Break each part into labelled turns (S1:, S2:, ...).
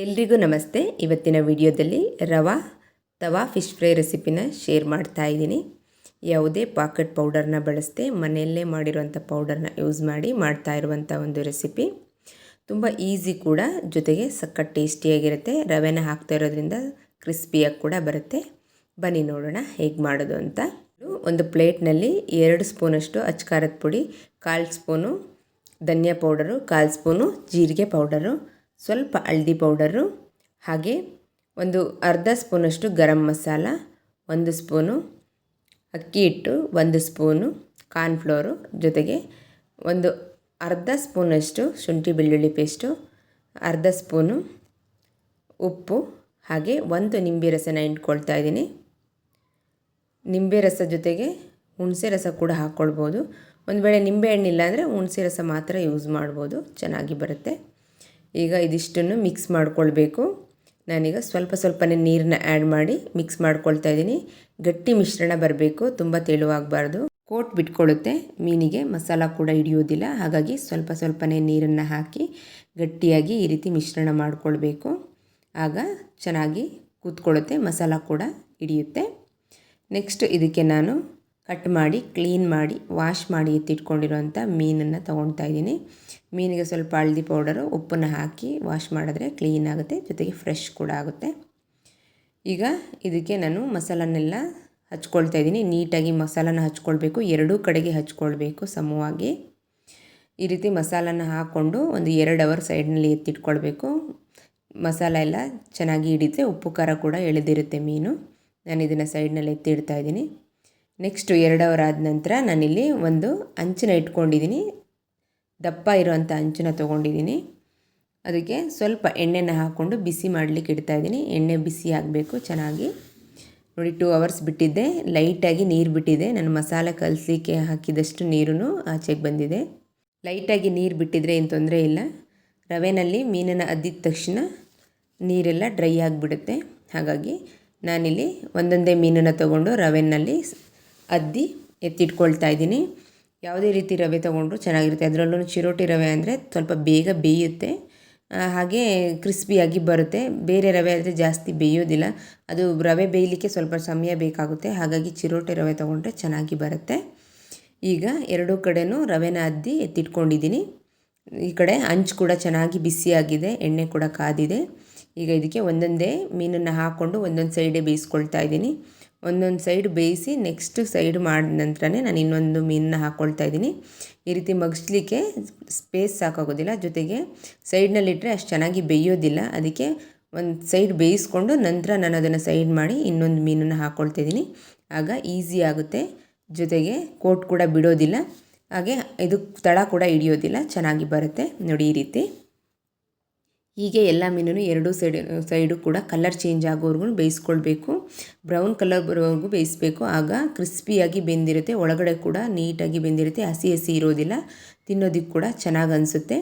S1: ಎಲ್ರಿಗೂ ನಮಸ್ತೆ. ಇವತ್ತಿನ ವಿಡಿಯೋದಲ್ಲಿ ರವಾ ತವಾ ಫಿಶ್ ಫ್ರೈ ರೆಸಿಪಿನ ಶೇರ್ ಮಾಡ್ತಾ ಇದ್ದೀನಿ. ಯಾವುದೇ ಪಾಕೆಟ್ ಪೌಡರ್ನ ಬಳಸದೆ ಮನೆಯಲ್ಲೇ ಮಾಡಿರುವಂಥ ಪೌಡರ್ನ ಯೂಸ್ ಮಾಡಿ ಮಾಡ್ತಾ ಇರುವಂಥ ಒಂದು ರೆಸಿಪಿ. ತುಂಬ ಈಸಿ ಕೂಡ, ಜೊತೆಗೆ ಸಕ್ಕತ್ ಟೇಸ್ಟಿಯಾಗಿರುತ್ತೆ. ರವೆನ ಹಾಕ್ತಾ ಇರೋದ್ರಿಂದ ಕ್ರಿಸ್ಪಿಯಾಗಿ ಕೂಡ ಬರುತ್ತೆ. ಬನ್ನಿ ನೋಡೋಣ ಹೇಗೆ ಮಾಡೋದು ಅಂತ. ಒಂದು ಪ್ಲೇಟ್ನಲ್ಲಿ ಎರಡು ಸ್ಪೂನಷ್ಟು ಅಚ್ಕಾರದ ಪುಡಿ, ಕಾಲು ಸ್ಪೂನು ಧನಿಯಾ ಪೌಡರು, ಕಾಲು ಸ್ಪೂನು ಜೀರಿಗೆ ಪೌಡರು ಸ್ವಲ್ಪ ಹಳದಿ ಪೌಡರು, ಹಾಗೆ ಒಂದು ಅರ್ಧ ಸ್ಪೂನಷ್ಟು ಗರಂ ಮಸಾಲ, ಒಂದು ಸ್ಪೂನು ಅಕ್ಕಿ ಹಿಟ್ಟು, ಒಂದು ಸ್ಪೂನು ಕಾರ್ನ್ಫ್ಲೋರು ಜೊತೆಗೆ ಒಂದು ಅರ್ಧ ಸ್ಪೂನಷ್ಟು ಶುಂಠಿ ಬೆಳ್ಳುಳ್ಳಿ ಪೇಸ್ಟು, ಅರ್ಧ ಸ್ಪೂನು ಉಪ್ಪು, ಹಾಗೆ ಒಂದು ನಿಂಬೆ ರಸನ ಇಟ್ಕೊಳ್ತಾ ಇದ್ದೀನಿ. ನಿಂಬೆ ರಸ ಜೊತೆಗೆ ಹುಣಸೆ ರಸ ಕೂಡ ಹಾಕ್ಕೊಳ್ಬೋದು. ಒಂದು ವೇಳೆ ನಿಂಬೆ ಹಣ್ಣಿಲ್ಲ ಅಂದರೆ ಹುಣಸೆ ರಸ ಮಾತ್ರ ಯೂಸ್ ಮಾಡ್ಬೋದು. ಚೆನ್ನಾಗಿ ಬರುತ್ತೆ. ಈಗ ಇದಿಷ್ಟನ್ನು ಮಿಕ್ಸ್ ಮಾಡ್ಕೊಳ್ಬೇಕು. ನಾನೀಗ ಸ್ವಲ್ಪ ಸ್ವಲ್ಪನೇ ನೀರನ್ನ ಆ್ಯಡ್ ಮಾಡಿ ಮಿಕ್ಸ್ ಮಾಡ್ಕೊಳ್ತಾ ಇದ್ದೀನಿ. ಗಟ್ಟಿ ಮಿಶ್ರಣ ಬರಬೇಕು, ತುಂಬ ತೆಳುವಾಗಬಾರ್ದು. ಕೋಟ್ ಬಿಟ್ಕೊಳ್ಳುತ್ತೆ, ಮೀನಿಗೆ ಮಸಾಲ ಕೂಡ ಹಿಡಿಯೋದಿಲ್ಲ ಹಾಗಾಗಿ ಸ್ವಲ್ಪ ಸ್ವಲ್ಪನೇ ನೀರನ್ನು ಹಾಕಿ ಗಟ್ಟಿಯಾಗಿ ಈ ರೀತಿ ಮಿಶ್ರಣ ಮಾಡಿಕೊಳ್ಬೇಕು. ಆಗ ಚೆನ್ನಾಗಿ ಕೂತ್ಕೊಳ್ಳುತ್ತೆ, ಮಸಾಲ ಕೂಡ ಹಿಡಿಯುತ್ತೆ. ನೆಕ್ಸ್ಟ್ ಇದಕ್ಕೆ ನಾನು ಕಟ್ ಮಾಡಿ, ಕ್ಲೀನ್ ಮಾಡಿ, ವಾಶ್ ಮಾಡಿ ಎತ್ತಿಟ್ಕೊಂಡಿರೋಂಥ ಮೀನನ್ನು ತೊಗೊಳ್ತಾ ಇದ್ದೀನಿ. ಮೀನಿಗೆ ಸ್ವಲ್ಪ ಹಳದಿ ಪೌಡರು, ಉಪ್ಪನ್ನು ಹಾಕಿ ವಾಶ್ ಮಾಡಿದ್ರೆ ಕ್ಲೀನ್ ಆಗುತ್ತೆ, ಜೊತೆಗೆ ಫ್ರೆಶ್ ಕೂಡ ಆಗುತ್ತೆ. ಈಗ ಇದಕ್ಕೆ ನಾನು ಮಸಾಲನ್ನೆಲ್ಲ ಹಚ್ಕೊಳ್ತಾ ಇದ್ದೀನಿ. ನೀಟಾಗಿ ಮಸಾಲನ ಹಚ್ಕೊಳ್ಬೇಕು, ಎರಡೂ ಕಡೆಗೆ ಹಚ್ಕೊಳ್ಬೇಕು ಸಮವಾಗಿ. ಈ ರೀತಿ ಮಸಾಲನ ಹಾಕ್ಕೊಂಡು ಒಂದು ಎರಡು ಅವರ್ ಸೈಡ್ನಲ್ಲಿ ಎತ್ತಿಟ್ಕೊಳ್ಬೇಕು. ಮಸಾಲ ಎಲ್ಲ ಚೆನ್ನಾಗಿ ಹಿಡಿದ್ರೆ ಉಪ್ಪು ಖಾರ ಕೂಡ ಎಳೆದಿರುತ್ತೆ ಮೀನು. ನಾನು ಇದನ್ನು ಸೈಡ್ನಲ್ಲಿ ಎತ್ತಿಡ್ತಾ ಇದ್ದೀನಿ. ನೆಕ್ಸ್ಟು ಎರಡು ಅವರ್ ಆದ ನಂತರ ನಾನಿಲ್ಲಿ ಒಂದು ಅಂಚಿನ ಇಟ್ಕೊಂಡಿದ್ದೀನಿ. ದಪ್ಪ ಇರೋವಂಥ ಅಂಚಿನ ತೊಗೊಂಡಿದ್ದೀನಿ. ಅದಕ್ಕೆ ಸ್ವಲ್ಪ ಎಣ್ಣೆನ ಹಾಕ್ಕೊಂಡು ಬಿಸಿ ಮಾಡಲಿಕ್ಕೆ ಇಡ್ತಾಯಿದ್ದೀನಿ ಎಣ್ಣೆ ಬಿಸಿ ಆಗಬೇಕು, ಚೆನ್ನಾಗಿ. ನೋಡಿ ಟೂ ಅವರ್ಸ್ ಬಿಟ್ಟಿದ್ದೆ. ಲೈಟಾಗಿ ನೀರು ಬಿಟ್ಟಿದೆ. ನಾನು ಮಸಾಲೆ ಕಲಸಲಿಕ್ಕೆ ಹಾಕಿದಷ್ಟು ನೀರು ಆಚೆಗೆ ಬಂದಿದೆ. ಲೈಟಾಗಿ ನೀರು ಬಿಟ್ಟಿದ್ರೆ ಏನು ತೊಂದರೆ ಇಲ್ಲ. ರವೆನಲ್ಲಿ ಮೀನನ್ನು ಅದ್ದಿದ ತಕ್ಷಣ ನೀರೆಲ್ಲ ಡ್ರೈ ಆಗಿಬಿಡುತ್ತೆ. ಹಾಗಾಗಿ ನಾನಿಲ್ಲಿ ಒಂದೊಂದೇ ಮೀನನ್ನು ತೊಗೊಂಡು ರವೆನಲ್ಲಿ ಅದ್ದಿ ಎತ್ತಿಟ್ಕೊಳ್ತಾ ಇದ್ದೀನಿ. ಯಾವುದೇ ರೀತಿ ರವೆ ತೊಗೊಂಡ್ರು ಚೆನ್ನಾಗಿರುತ್ತೆ. ಅದರಲ್ಲೂ ಚಿರೋಟಿ ರವೆ ಅಂದರೆ ಸ್ವಲ್ಪ ಬೇಗ ಬೇಯುತ್ತೆ. ಹಾಗೆ ಕ್ರಿಸ್ಪಿಯಾಗಿ ಬರುತ್ತೆ. ಬೇರೆ ರವೆ ಆದರೆ ಜಾಸ್ತಿ ಬೇಯೋದಿಲ್ಲ. ಅದು ರವೆ ಬೇಯಲಿಕ್ಕೆ ಸ್ವಲ್ಪ ಸಮಯ ಬೇಕಾಗುತ್ತೆ. ಹಾಗಾಗಿ ಚಿರೋಟಿ ರವೆ ತೊಗೊಂಡ್ರೆ ಚೆನ್ನಾಗಿ ಬರುತ್ತೆ. ಈಗ ಎರಡೂ ಕಡೆಯೂ ರವೆನ ಅದ್ದಿ ಎತ್ತಿಟ್ಕೊಂಡಿದ್ದೀನಿ. ಈ ಕಡೆ ಅಂಚು ಕೂಡ ಚೆನ್ನಾಗಿ ಬಿಸಿಯಾಗಿದೆ. ಎಣ್ಣೆ ಕೂಡ ಕಾದಿದೆ. ಈಗ ಇದಕ್ಕೆ ಒಂದೊಂದೇ ಮೀನನ್ನು ಹಾಕ್ಕೊಂಡು ಒಂದೊಂದು ಸೈಡೇ ಬೇಯಿಸ್ಕೊಳ್ತಾ ಇದ್ದೀನಿ. ಒಂದೊಂದು ಸೈಡ್ ಬೇಯಿಸಿ ನೆಕ್ಸ್ಟ್ ಸೈಡ್ ಮಾಡಿದ ನಂತರನೇ ನಾನು ಇನ್ನೊಂದು ಮೀನನ್ನ ಹಾಕ್ಕೊಳ್ತಾ ಇದ್ದೀನಿ. ಈ ರೀತಿ ಮಗ್ಸ್ಲಿಕ್ಕೆ ಸ್ಪೇಸ್ ಸಾಕಾಗೋದಿಲ್ಲ. ಜೊತೆಗೆ ಸೈಡ್ನಲ್ಲಿಟ್ಟರೆ ಅಷ್ಟು ಚೆನ್ನಾಗಿ ಬೇಯೋದಿಲ್ಲ. ಅದಕ್ಕೆ ಒಂದು ಸೈಡ್ ಬೇಯಿಸ್ಕೊಂಡು ನಂತರ ನಾನು ಅದನ್ನು ಸೈಡ್ ಮಾಡಿ ಇನ್ನೊಂದು ಮೀನನ್ನು ಹಾಕ್ಕೊಳ್ತಾ ಇದ್ದೀನಿ. ಆಗ ಈಸಿ ಆಗುತ್ತೆ. ಜೊತೆಗೆ ಕೋಟ್ ಕೂಡ ಬಿಡೋದಿಲ್ಲ. ಹಾಗೆ ಇದು ತಳ ಕೂಡ ಹಿಡಿಯೋದಿಲ್ಲ. ಚೆನ್ನಾಗಿ ಬರುತ್ತೆ. ನೋಡಿ ಈ ರೀತಿ. ಹೀಗೆ ಎಲ್ಲ ಮೀನನ್ನು ಎರಡೂ ಸೈಡ್, ಸೈಡು ಕೂಡ ಕಲರ್ ಚೇಂಜ್ ಆಗೋವರೆಗೂ ಬೇಯಿಸ್ಕೊಳ್ಬೇಕು. ಬ್ರೌನ್ ಕಲರ್ ಬರೋವರೆಗೂ ಬೇಯಿಸ್ಬೇಕು. ಆಗ ಕ್ರಿಸ್ಪಿಯಾಗಿ ಬೆಂದಿರುತ್ತೆ. ಒಳಗಡೆ ಕೂಡ ನೀಟಾಗಿ ಬೆಂದಿರುತ್ತೆ. ಹಸಿ ಹಸಿ ಇರೋದಿಲ್ಲ. ತಿನ್ನೋದಕ್ಕೆ ಕೂಡ ಚೆನ್ನಾಗಿ ಅನಿಸುತ್ತೆ.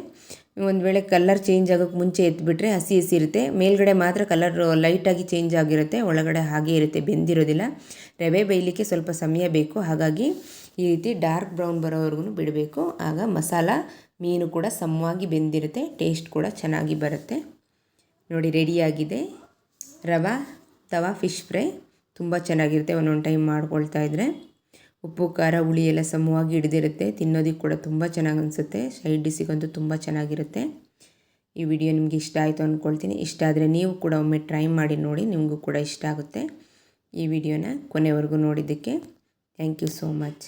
S1: ಒಂದು ವೇಳೆ ಕಲರ್ ಚೇಂಜ್ ಆಗೋಕ್ಕೆ ಮುಂಚೆ ಎತ್ಬಿಟ್ರೆ ಹಸಿ ಹಸಿ ಇರುತ್ತೆ. ಮೇಲ್ಗಡೆ ಮಾತ್ರ ಕಲರ್ ಲೈಟಾಗಿ ಚೇಂಜ್ ಆಗಿರುತ್ತೆ. ಒಳಗಡೆ ಹಾಗೆ ಇರುತ್ತೆ. ಬೆಂದಿರೋದಿಲ್ಲ. ರವೆ ಬೇಯಲಿಕ್ಕೆ ಸ್ವಲ್ಪ ಸಮಯ ಬೇಕು. ಹಾಗಾಗಿ ಈ ರೀತಿ ಡಾರ್ಕ್ ಬ್ರೌನ್ ಬರೋವರೆಗೂ ಬಿಡಬೇಕು. ಆಗ ಮಸಾಲ ಮೀನು ಕೂಡ ಸಮವಾಗಿ ಬೆಂದಿರುತ್ತೆ ಟೇಸ್ಟ್ ಕೂಡ ಚೆನ್ನಾಗಿ ಬರುತ್ತೆ. ನೋಡಿ ರೆಡಿಯಾಗಿದೆ ರವಾ, ತವಾ ಫಿಶ್ ಫ್ರೈ ತುಂಬ ಚೆನ್ನಾಗಿರುತ್ತೆ. ಒಂದೊಂದು ಟೈಮ್ ಮಾಡ್ಕೊಳ್ತಾ ಇದ್ದರೆ ಉಪ್ಪು, ಖಾರ, ಹುಳಿ ಎಲ್ಲ ಸಮವಾಗಿ ಹಿಡಿದಿರುತ್ತೆ. ತಿನ್ನೋದಕ್ಕೆ ಕೂಡ ತುಂಬ ಚೆನ್ನಾಗಿ ಅನಿಸುತ್ತೆ. ಸೈಡ್ ಡಿಸಿಗಂತೂ ತುಂಬ ಚೆನ್ನಾಗಿರುತ್ತೆ. ಈ ವಿಡಿಯೋ ನಿಮಗೆ ಇಷ್ಟ ಆಯಿತು ಅಂದ್ಕೊಳ್ತೀನಿ ಇಷ್ಟ ಆದರೆ ನೀವು ಕೂಡ ಒಮ್ಮೆ ಟ್ರೈ ಮಾಡಿ ನೋಡಿ, ನಿಮಗೂ ಕೂಡ ಇಷ್ಟ ಆಗುತ್ತೆ ಈ ವಿಡಿಯೋನ ಕೊನೆವರೆಗೂ ನೋಡಿದ್ದಕ್ಕೆ. Thank you so much